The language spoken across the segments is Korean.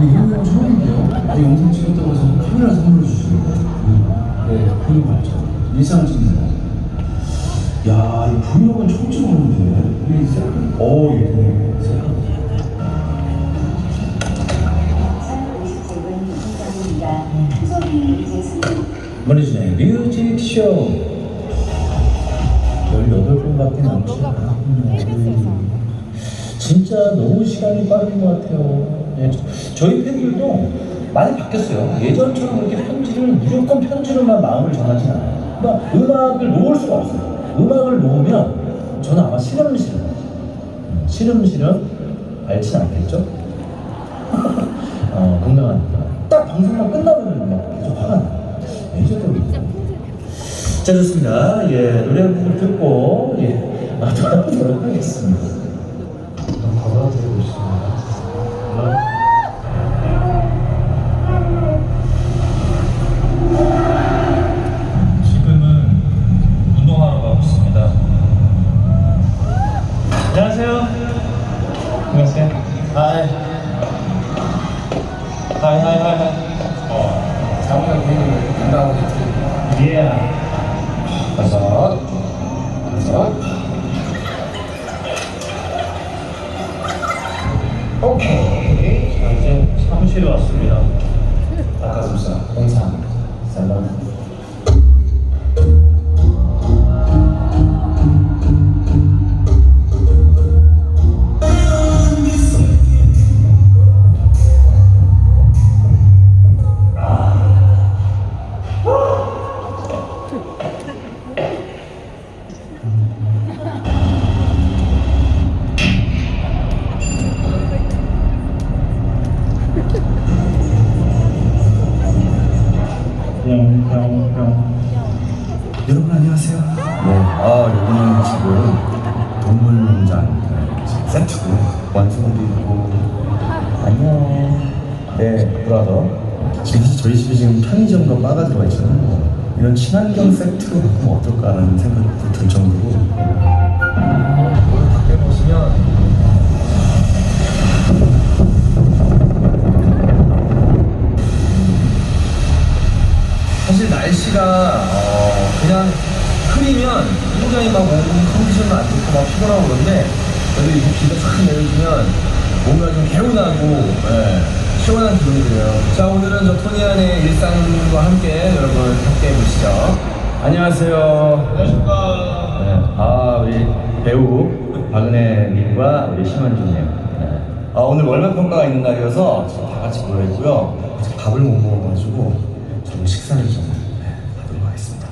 근데 이런 건 처음인데요? 아니, 영상 찍었다고 해서 카메라 선물해 주시는 거예요? 네, 그런 거 맞죠? 일상 찍는 거. 야, 이 브이로그는 처음 찍어보는데. 이 셀카? 어, 되게 셀카. 57분 입장입니다. 후속이 이제 승리. 머리진의 뮤직쇼 18분밖에 남지 않았군요 진짜 너무 시간이 빠른 것 같아요 예, 저- 저희 팬들도 많이 바뀌었어요. 예전처럼 그렇게 편지를 무조건 편지로만 마음을 전하진 않아요. 그러니까 음악을 놓을 수가 없어요. 음악을 놓으면 저는 아마 시름시름 음, 시름시름 앓진 않겠죠? 어, 건강하니까. 딱 방송만 끝나면 막 계속 화가 나요. 예전으로 자 좋습니다. 예 노래 한 곡을 듣고 예 마무리하도록 하겠습니다. 받아들이고 있습니다 지금은 운동하러 가고 있습니다 안녕하세요 안녕하세요 하이 하이 하이 하이 하이 자문을 보이는 간다고 했지. 예. 다섯, 다섯. 오케이. 자, 이제 사무실에 왔습니다. 닭가슴살, 홍삼, 샐러드. 여러분 안녕하세요. 네, 아 여기는 지금 동물농장 네, 세트고 완성도 있고 안녕. 네, 브라더. 지금 사실 저희 집에 지금 편의점과 바가 들어가 있잖아요. 이런 친환경 세트로 바꾸면 어떨까라는 생각도 들 정도로 오늘 밖에 보시면 날씨가 어, 그냥 흐리면 굉장히 막 몸 컨디션은 안 좋고 막 피곤하고 그런데 그래도 이렇게 비가 싹 내려주면 뭔가 좀 개운하고 예, 시원한 기분이 들어요. 자 오늘은 저 토니안의 일상과 함께 여러분 함께 보시죠. 안녕하세요. 안녕하십니까. 네, 아 우리 배우 박은혜님과 우리 심한준님. 네. 아, 오늘 월말 평가가 있는 날이어서 지금 다 같이 모여 있고요. 아직 밥을 못 먹어가지고 좀 식사를 좀 네, 하도록 하겠습니다.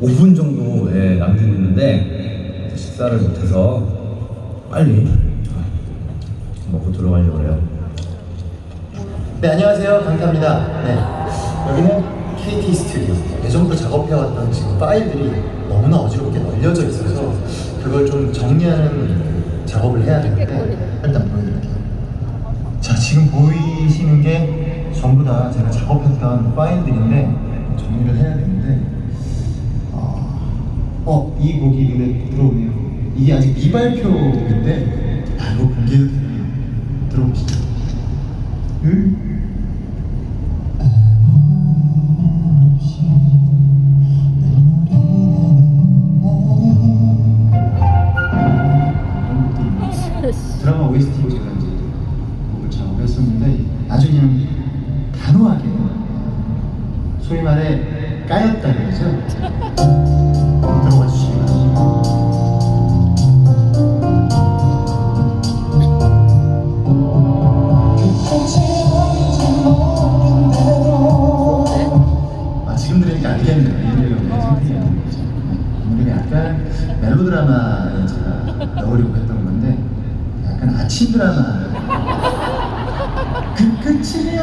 5분 정도 예, 남긴 있는데 식사를 못해서 빨리 먹고 들어가려고 해요. 네, 안녕하세요. 강타입니다. 네. 여기는 KT 스튜디오. 예전부터 작업해왔던 지금 파일들이 너무나 어지럽게 널려져 있어서 그걸 좀 정리하는 작업을 해야 되는데 일단 보여드릴게요. 자, 지금 보이시는 게 전부 다 제가 작업했던 파일들인데 정리를 해야 되는데 어, 어, 이 곡이 근데 들어오네요. 이게 아직 미발표 곡인데 아, 이거 공개해도 되나요? 들어보시죠. 응? 드라마 OST로 제가 이제 곡을 작업했었는데 아주 그냥 단호하게 소위 말해 까였다 그러죠 멜로드라마에 제가 넣으려고 했던 건데 약간 아침 드라마. 그 끝이야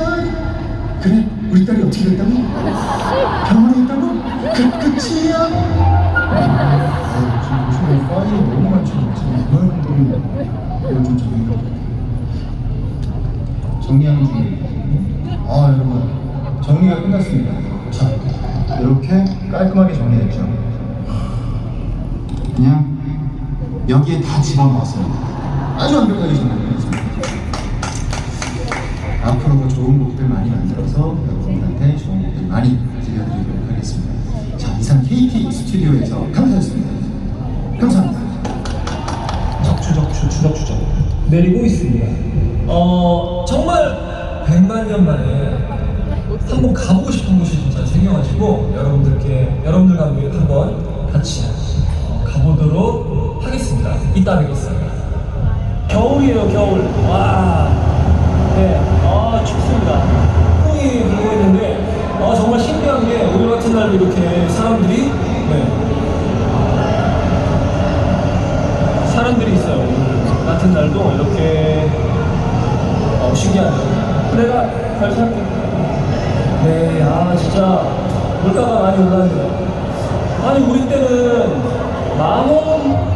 그래 우리 딸이 어떻게 됐다고? 병원에 있다고? 그 끝이야 요즘에 파일이 너무 많죠. 지금 그만 좀 이거 좀 정리가 정리하는 중이에요. 아 여러분. 정리가 끝났습니다. 자 이렇게 깔끔하게 정리됐죠 그냥 여기에 다 집어넣었어요 아주 완벽하게 정리됐습니다 앞으로도 좋은 곡들 많이 만들어서 여러분들한테 좋은 곡들 많이 들려드리도록 하겠습니다. 자, 이상 KT 스튜디오에서 감사했습니다. 감사합니다. 적추 적추 추적 추적 내리고 있습니다. 어 정말 100만 년 만에 한번 가보고 싶은 곳이 진짜 생겨가지고 여러분들께 여러분들과 함께 한번 같이 보도록 하겠습니다. 이따 뵙겠습니다. 겨울이에요 겨울. 와. 네. 아 춥습니다. 풍이 불고 있는데 어, 정말 신기한 게 오늘 같은 날도 이렇게 사람들이 네, 사람들이 있어요. 오늘 같은 날도 이렇게 어, 신기하네요. 내가 잘 살게. 네, 아 진짜 물가가 많이 올랐네요. 아니 우리 때는 만원